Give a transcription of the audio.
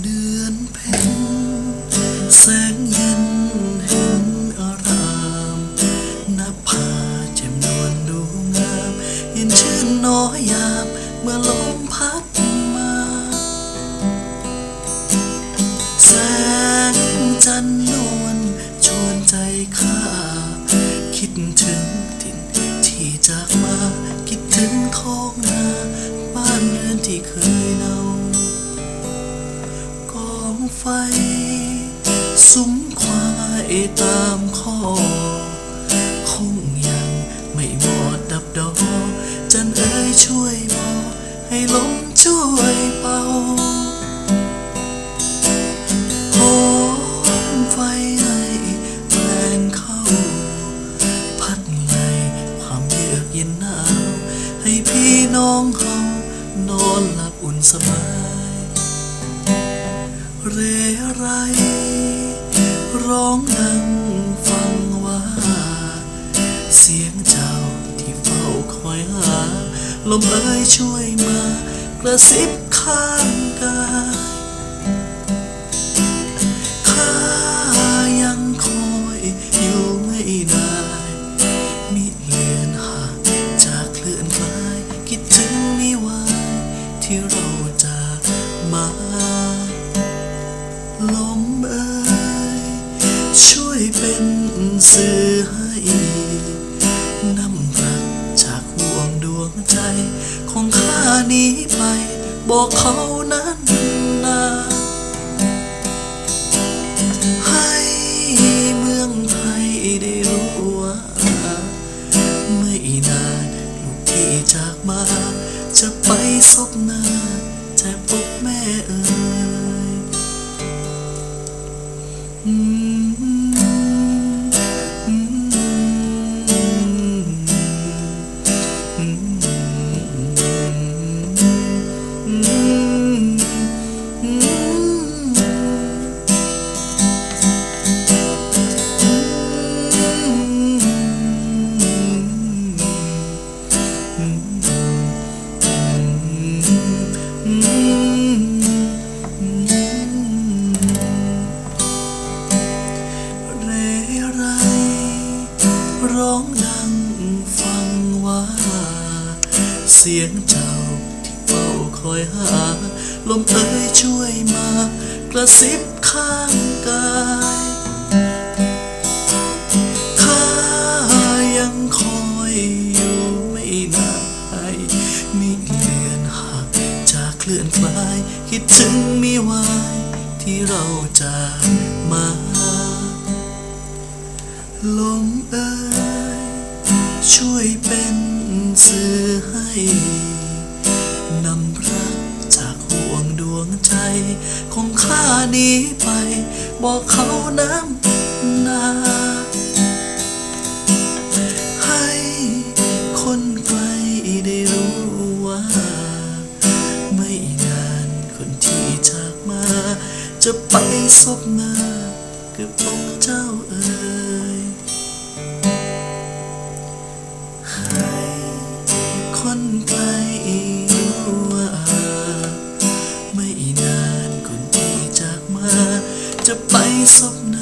เดือนเพ็ญแสงเย็นเห็นอารามน้าผาแจ่มนวลดูงามเย็นชื่นน้อยยามเมื่อลมพัดมา แสงจันทร์นวลชวนใจข้า คิดถึงถิ่นที่จากมา คิดถึงท้องนา บ้านเรือนที่เคยเนากอง ไฟ สุมควายตามข้อ คงยังไม่หมดดับดอ จันเอ๋ยช่วยบอกให้ลมช่วยเป่าหอมไฟให้แรงเข้า พัดไลความเยือกเย็นหนาว ให้พี่น้องเฮานอนหลับอุ่นสบาย เรไร ร้องดังฟังว่า เสียงเจ้าที่เฝ้าคอยหา ลมเอ่ยช่วยมากระซิบข้างกาย ช่วยเป็นสื่อให้นำรักจากห่วงดวงใจ ของข้านี้ไป บอกเขานั้นนาให้เมืองไทยได้รู้ว่า ไม่นานลูกที่จากมา จะไปซบหน้า ร้องดังฟังว่า เสียงเจ้าที่เฝ้าคอยหา ลมเอ่ยช่วยมากระซิบข้างกายข้ายังคอยอยู่ไม่นานมิเลือนหางจากเคลื่อนคลาย คิดถึงมิวายที่เราจากมา ลมเอ่ย อให้นำรักจากห่วงดวงใจ ของข้านี้ไป บอกเขาน้ำนาให้คนไกลได้รู้ว่า ไม่นานคนที่จากมา จะไปซบหน้ากับอกเจ้าเอ่ย ไปรู้ว่าไม่นานคนที่จากมา จะไปสบหน้า